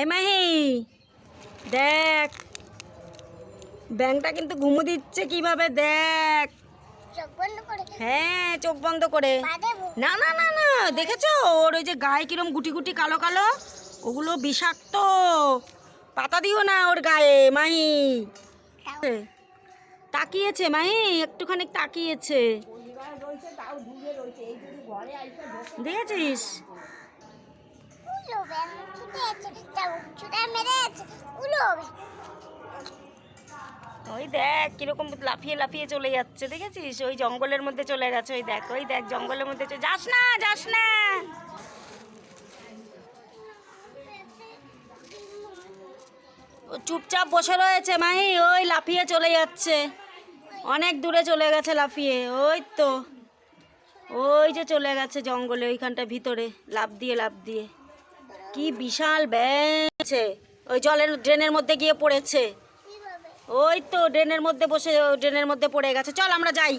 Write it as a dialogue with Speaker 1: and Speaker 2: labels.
Speaker 1: এই মাহি দেখ। ব্যাংকটা কিন্তু ঘুমু দিচ্ছে কীভাবে দেখ।
Speaker 2: চোখ বন্ধ করে
Speaker 1: হ্যাঁ চোখ বন্ধ করে। না না না না দেখেছ? ওর ওই যে গায়ে কিরম গুটি গুটি কালো কালো ওগুলো বিষাক্ত। পাতা দিও না ওর গায়ে মাহি। তাকিয়েছে মাহি একটুখানি তাকিয়েছে। দেখেছিস? ওই দেখ, কীরকম লাফিয়ে লাফিয়ে চলে যাচ্ছে, দেখেছিস? ওই জঙ্গলের মধ্যে চলে গেছে, ওই দেখ ওই দেখ, জঙ্গলের মধ্যে যাস না যাস না। চুপচাপ বসে রয়েছে, মাহি, ওই লাফিয়ে চলে যাচ্ছে। অনেক দূরে চলে গেছে লাফিয়ে, ওই তো। ওই যে চলে গেছে জঙ্গলে, ওইখানটা ভিতরে, লাফ দিয়ে লাফ দিয়ে। কি বিশাল ব্যাংছে ওই জলের ড্রেনের মধ্যে গিয়ে পড়েছে। ওই তো ড্রেনের মধ্যে বসে ড্রেনের মধ্যে পড়ে গেছে। চল আমরা যাই।